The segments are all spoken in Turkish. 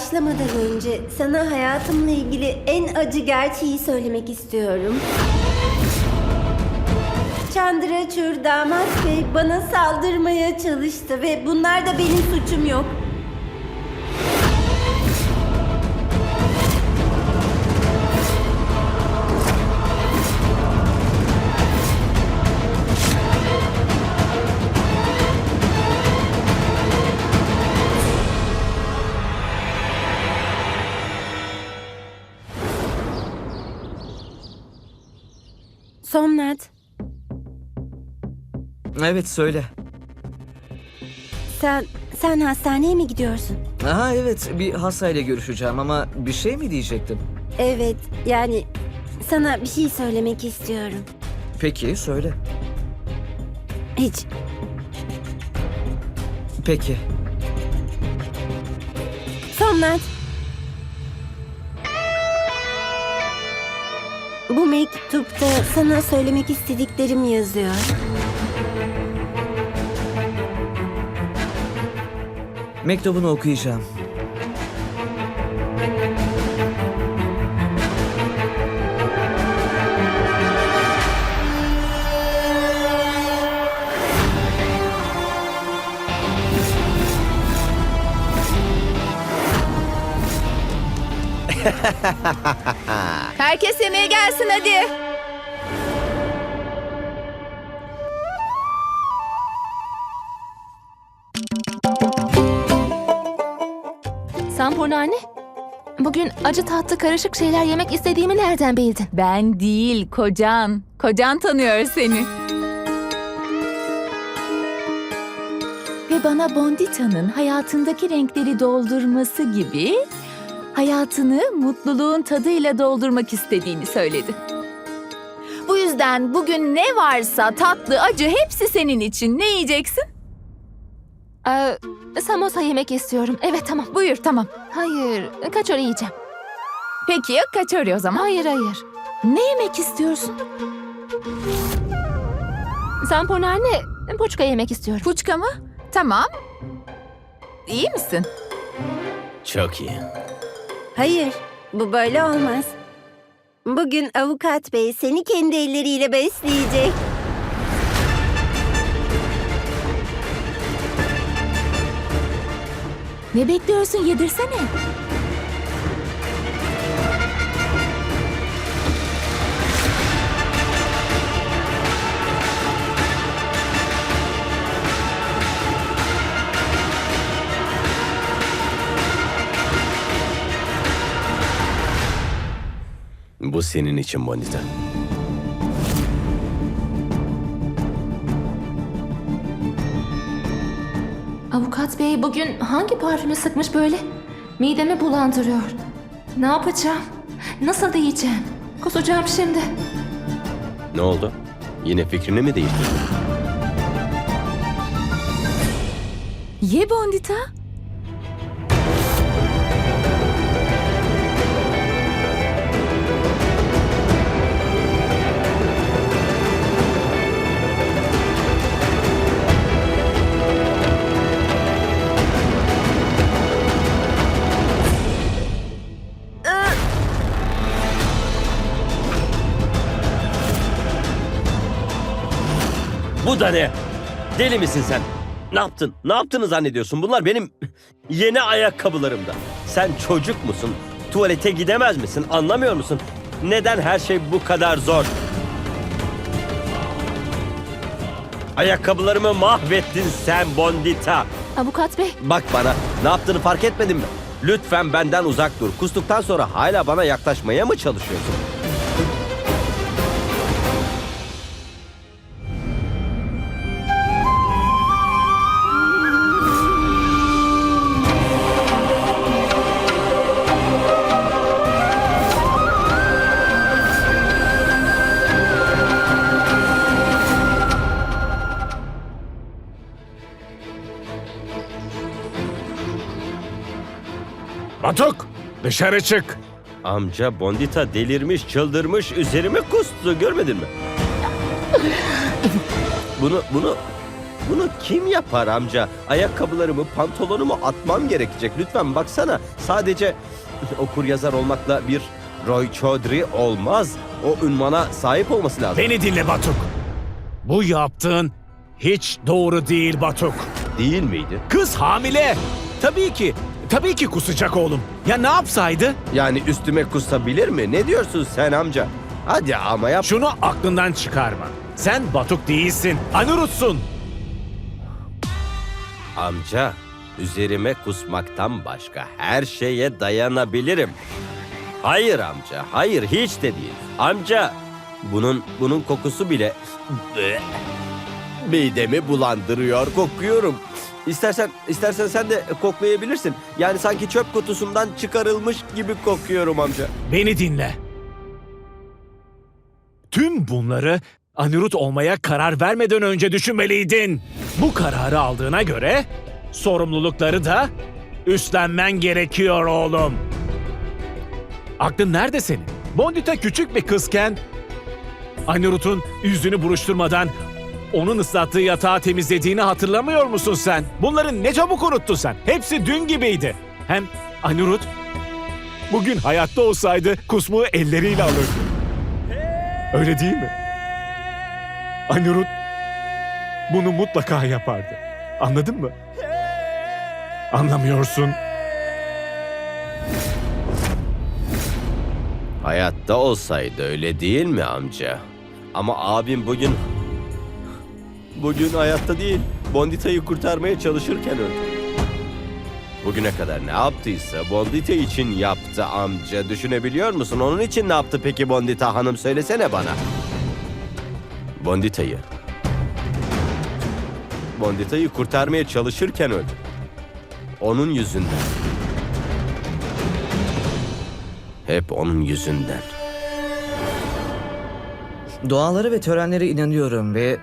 Başlamadan önce sana hayatımla ilgili en acı gerçeği söylemek istiyorum. Chandrachur damat bey bana saldırmaya çalıştı ve bunlar da benim suçum yok. Somnat, Evet söyle. sen sen hastaneye mi gidiyorsun? Aha evet bir hastayla görüşeceğim ama bir şey mi diyecektim? Evet, yani sana bir şey söylemek istiyorum. Peki söyle. Hiç. Peki. Somnat. Bu mektupta sana söylemek istediklerim yazıyor. Mektubunu okuyacağım. Herkes yemeğe gelsin hadi. Sampurna anne, bugün acı tatlı karışık şeyler yemek istediğimi nereden bildin? Ben değil kocan. Kocan tanıyor seni. Ve bana Bondita'nın hayatındaki renkleri doldurması gibi hayatını mutluluğun tadıyla doldurmak istediğini söyledi. Bu yüzden bugün ne varsa tatlı, acı hepsi senin için. Ne yiyeceksin? Ee, samosa yemek istiyorum. Evet tamam. Buyur tamam. Hayır, kaçori yiyeceğim. Peki ya kaçori o zaman? Hayır hayır. Ne yemek istiyorsun? Sampurna anne, poçka yemek istiyorum. Puçka mı? Tamam. İyi misin? Çok iyi. Hayır, bu böyle olmaz. Bugün avukat bey seni kendi elleriyle besleyecek. Ne bekliyorsun? Yedirsene. Senin için Bonita. Avukat bey bugün hangi parfümü sıkmış böyle? Midemi bulandırıyor. Ne yapacağım? Nasıl diyeceğim? Kusacağım şimdi. Ne oldu? Yine fikrini mi değiştirdin? Ye Bondita. Bu da ne? Deli misin sen? Ne yaptın? Ne yaptığını zannediyorsun? Bunlar benim yeni ayakkabılarımda. Sen çocuk musun? Tuvalete gidemez misin? Anlamıyor musun? Neden her şey bu kadar zor? Ayakkabılarımı mahvettin sen Bondita. Avukat bey, Bak bana ne yaptığını fark etmedin mi? Lütfen benden uzak dur. Kustuktan sonra hala bana yaklaşmaya mı çalışıyorsun? Batuk dışarı çık. Amca Bondita delirmiş, çıldırmış, üzerime kustu. Görmedin mi? Bunu, bunu, Bunu kim yapar amca? Ayakkabılarımı, pantolonumu atmam gerekecek. Lütfen baksana. Sadece okur yazar olmakla bir Roy Chaudhry olmaz. O ünvana sahip olması lazım. Beni dinle Batuk. Bu yaptığın hiç doğru değil Batuk. Değil miydi? Kız hamile. Tabii ki. Tabii ki kusacak oğlum. Ya ne yapsaydı? Yani üstüme kusabilir mi? Ne diyorsun sen amca? Hadi ama yap. Şunu aklından çıkarma. Sen Batuk değilsin. Anurut'sun. Amca, üzerime kusmaktan başka her şeye dayanabilirim. Hayır amca, hayır hiç de değil. Amca, bunun bunun kokusu bile midemi bulandırıyor, kokuyorum. İstersen istersen sen de koklayabilirsin. Yani sanki çöp kutusundan çıkarılmış gibi kokuyorum amca. Beni dinle. Tüm bunları Anirut olmaya karar vermeden önce düşünmeliydin. Bu kararı aldığına göre sorumlulukları da üstlenmen gerekiyor oğlum. Aklın nerede senin? Bondita küçük bir kızken Anirut'un yüzünü buruşturmadan onun ıslattığı yatağı temizlediğini hatırlamıyor musun sen? Bunları ne çabuk unuttun sen. Hepsi dün gibiydi. Hem Anirut bugün hayatta olsaydı kusmuğu elleriyle alırdı. Öyle değil mi? Anirut bunu mutlaka yapardı. Anladın mı? Anlamıyorsun. Hayatta olsaydı öyle değil mi amca? Ama abim bugün... Bugün hayatta değil. Bondita'yı kurtarmaya çalışırken öldü. Bugüne kadar ne yaptıysa Bondita için yaptı amca. Düşünebiliyor musun? Onun için ne yaptı peki Bondita hanım? Söylesene bana. Bondita'yı. Bondita'yı kurtarmaya çalışırken öldü. Onun yüzünden. Hep onun yüzünden. Dualara ve törenlere inanıyorum ve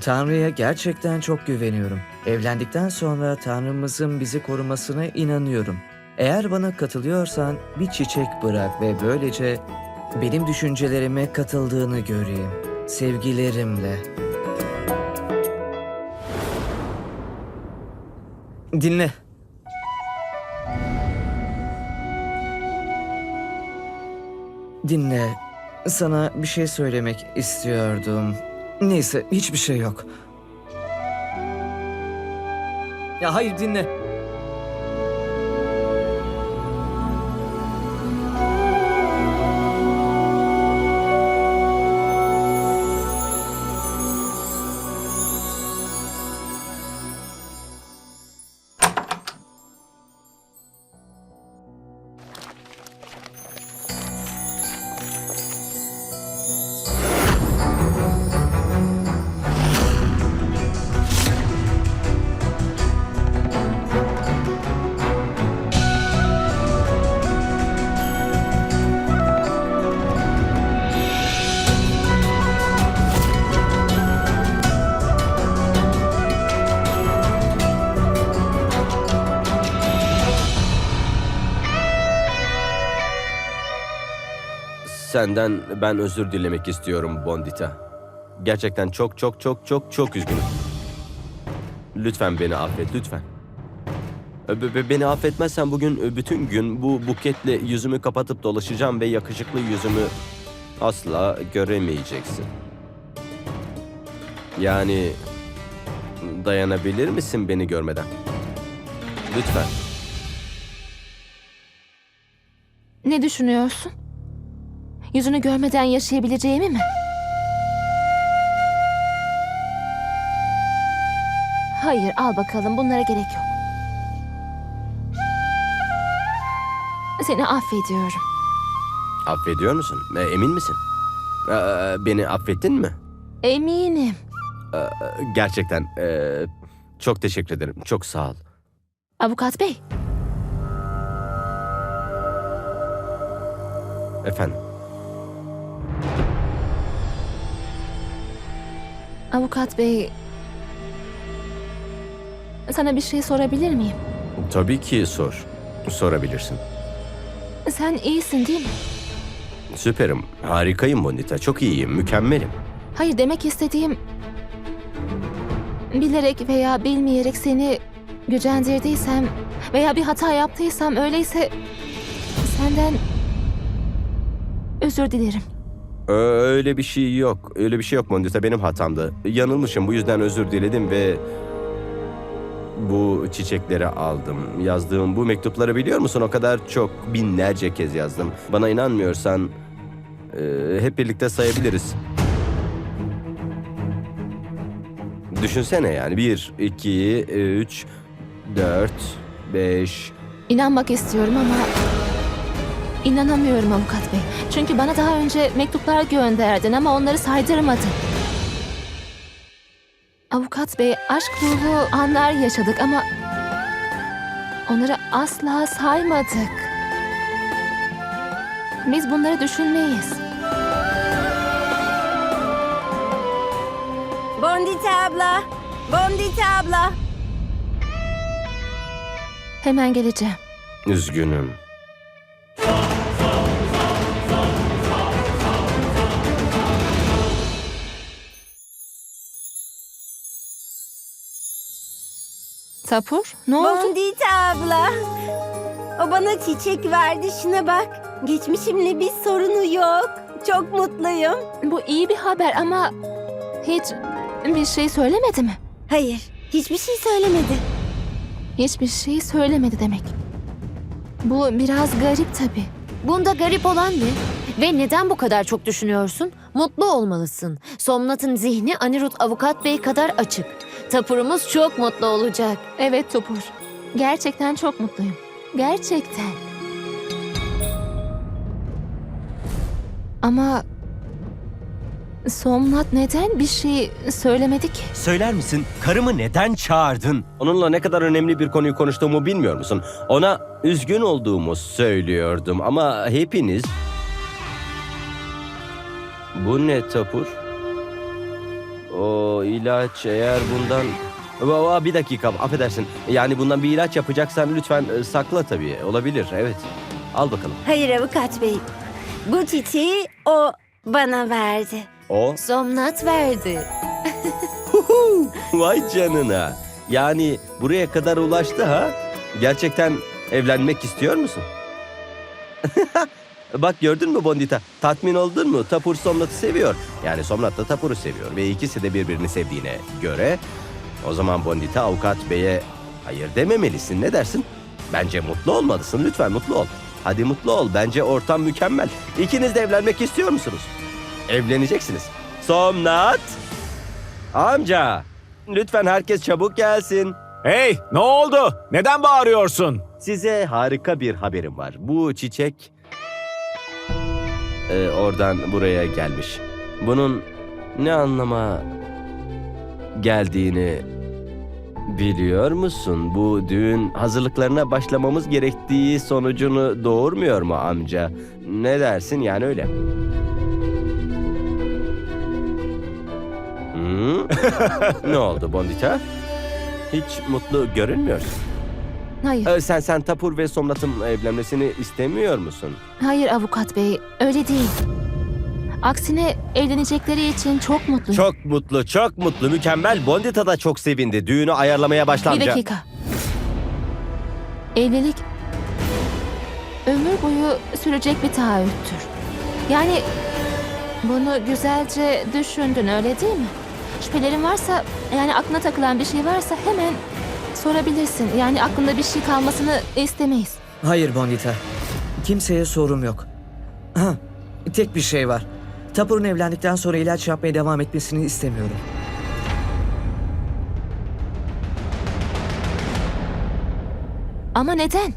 Tanrı'ya gerçekten çok güveniyorum. Evlendikten sonra Tanrımızın bizi korumasına inanıyorum. Eğer bana katılıyorsan bir çiçek bırak ve böylece benim düşüncelerime katıldığını göreyim. Sevgilerimle. Dinle. Dinle. Sana bir şey söylemek istiyordum. Neyse, hiçbir şey yok. Ya hayır dinle. Senden ben özür dilemek istiyorum Bondita. Gerçekten çok çok çok çok çok üzgünüm. Lütfen beni affet lütfen. Be- be- Beni affetmezsen bugün bütün gün bu buketle yüzümü kapatıp dolaşacağım ve yakışıklı yüzümü asla göremeyeceksin. Yani dayanabilir misin beni görmeden? Lütfen. Ne düşünüyorsun? Yüzünü görmeden yaşayabileceğimi mi? Hayır, al bakalım. Bunlara gerek yok. Seni affediyorum. Affediyor musun? E, Emin misin? Ee, Beni affettin mi? Eminim. Gerçekten e, çok teşekkür ederim. Çok sağ ol. Avukat bey, Efendim. Avukat bey... Sana bir şey sorabilir miyim? Tabii ki sor. Sorabilirsin. Sen iyisin değil mi? Süperim. Harikayım Bonita. Çok iyiyim. Mükemmelim. Hayır demek istediğim... bilerek veya bilmeyerek seni gücendirdiysem veya bir hata yaptıysam öyleyse senden özür dilerim. Öyle bir şey yok. Öyle bir şey yok Mondita. Benim hatamdı. Yanılmışım. Bu yüzden özür diledim ve bu çiçekleri aldım. Yazdığım bu mektupları biliyor musun? O kadar çok binlerce kez yazdım. Bana inanmıyorsan e, hep birlikte sayabiliriz. Düşünsene yani. Bir, iki, üç, dört, beş, İnanmak istiyorum ama inanamıyorum avukat bey. Çünkü bana daha önce mektuplar gönderdin ama onları saydırmadın. Avukat bey aşk dolu anlar yaşadık ama onları asla saymadık. Biz bunları düşünmeyiz. Bondita abla. Bondita abla. Hemen geleceğim. Üzgünüm. Tapur ne oldu? Bondita abla. O bana çiçek verdi şuna bak. Geçmişimle bir sorunu yok. Çok mutluyum. Bu iyi bir haber ama hiç bir şey söylemedi mi? Hayır, hiçbir şey söylemedi. Hiçbir şey söylemedi demek. Bu biraz garip tabii. Bunda garip olan ne? Ve neden bu kadar çok düşünüyorsun? Mutlu olmalısın. Somnat'ın zihni Anirut Avukat Bey kadar açık. Tapurumuz çok mutlu olacak. Evet Topur. Gerçekten çok mutluyum. Gerçekten. Ama Somnat neden bir şey söylemedi ki? Söyler misin karımı neden çağırdın? Onunla ne kadar önemli bir konuyu konuştuğumu bilmiyor musun? Ona üzgün olduğumu söylüyordum ama hepiniz... Bu ne Tapur? O ilaç eğer bundan... Aa, Bir dakika affedersin. Yani bundan bir ilaç yapacaksan lütfen e, sakla tabii. Olabilir evet. Al bakalım. Hayır avukat bey. Bu çiçeği o bana verdi. O Somnat verdi. Vay canına. Yani buraya kadar ulaştı ha? Gerçekten evlenmek istiyor musun? Bak gördün mü Bondita? Tatmin oldun mu? Tapur Somnat'ı seviyor. Yani Somnat da Tapur'u seviyor. Ve ikisi de birbirini sevdiğine göre... O zaman Bondita avukat beye hayır dememelisin. Ne dersin? Bence mutlu olmalısın. Lütfen mutlu ol. Hadi mutlu ol. Bence ortam mükemmel. İkiniz de evlenmek istiyor musunuz? Evleneceksiniz. Somnat! Amca! Lütfen herkes çabuk gelsin. Hey ne oldu? Neden bağırıyorsun? Size harika bir haberim var. Bu çiçek e, oradan buraya gelmiş. Bunun ne anlama geldiğini biliyor musun? Bu düğün hazırlıklarına başlamamız gerektiği sonucunu doğurmuyor mu amca? Ne dersin yani öyle? Hı? ne oldu Bondita? Hiç mutlu görünmüyorsun. Hayır. Ee, sen sen Tapur ve Somnat'ın evlenmesini istemiyor musun? Hayır avukat bey. Öyle değil. Aksine evlenecekleri için çok mutluyum. Çok mutlu, çok mutlu, mükemmel. Bondita da çok sevindi. Düğünü ayarlamaya başla Bir dakika. Evlilik ömür boyu sürecek bir taahhüttür. Yani bunu güzelce düşündün öyle değil mi? Şüphelerin varsa yani aklına takılan bir şey varsa hemen sorabilirsin. Yani aklında bir şey kalmasını istemeyiz. Hayır Bondita. Kimseye sorum yok. Ha, tek bir şey var. Tapur'un evlendikten sonra ilaç yapmaya devam etmesini istemiyorum. Ama neden?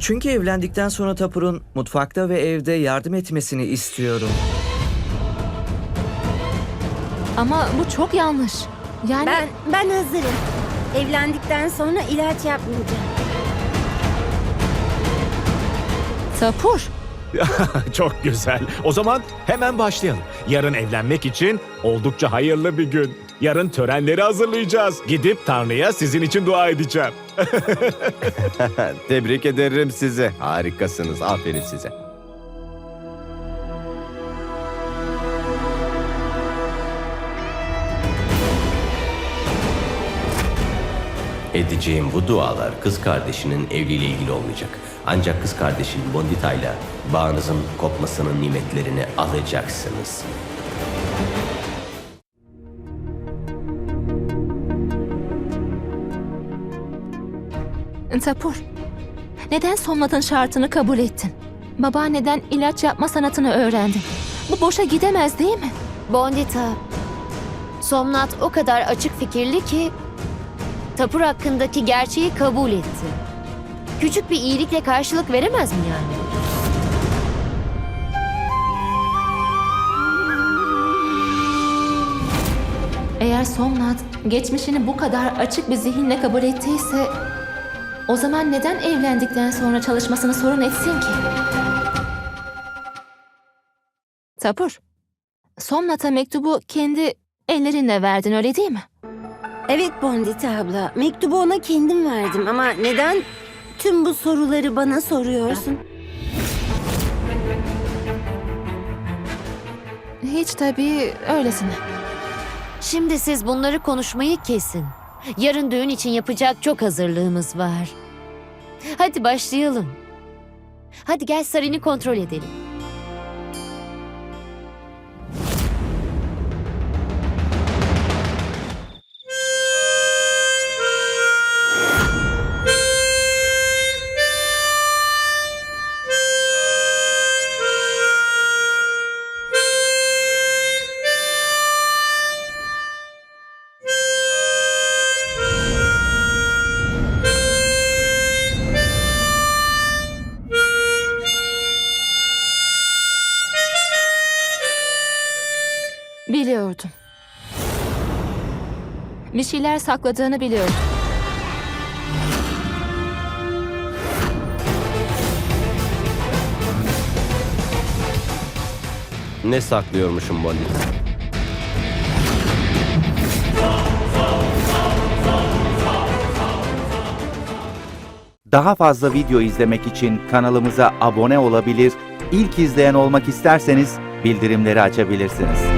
Çünkü evlendikten sonra Tapur'un mutfakta ve evde yardım etmesini istiyorum. Ama bu çok yanlış. Yani Ben ben hazırım. Evlendikten sonra ilaç yapmayacağım. Tapur. Çok güzel. O zaman hemen başlayalım. Yarın evlenmek için oldukça hayırlı bir gün. Yarın törenleri hazırlayacağız. Gidip Tanrı'ya sizin için dua edeceğim. Tebrik ederim sizi. Harikasınız. Aferin size. Edeceğim bu dualar kız kardeşinin evliliğiyle ilgili olmayacak. Ancak kız kardeşin Bondita'yla bağınızın kopmasının nimetlerini alacaksınız. Tapur, neden Somnat'ın şartını kabul ettin? Babaanneden ilaç yapma sanatını öğrendin. Bu boşa gidemez değil mi? Bondita, Somnat o kadar açık fikirli ki Tapur hakkındaki gerçeği kabul etti. Küçük bir iyilikle karşılık veremez mi yani? Eğer Somnat geçmişini bu kadar açık bir zihinle kabul ettiyse... O zaman neden evlendikten sonra çalışmasını sorun etsin ki? Tapur, Somnat'a mektubu kendi ellerinle verdin öyle değil mi? Evet Bondita abla. Mektubu ona kendim verdim ama neden tüm bu soruları bana soruyorsun? Hiç tabii öylesine. Şimdi siz bunları konuşmayı kesin. Yarın düğün için yapacak çok hazırlığımız var. Hadi başlayalım. Hadi gel Sarin'i kontrol edelim. Biliyordum. Bir şeyler sakladığını biliyordum. Ne saklıyormuşum Bondita? Daha fazla video izlemek için kanalımıza abone olabilir, ilk izleyen olmak isterseniz bildirimleri açabilirsiniz.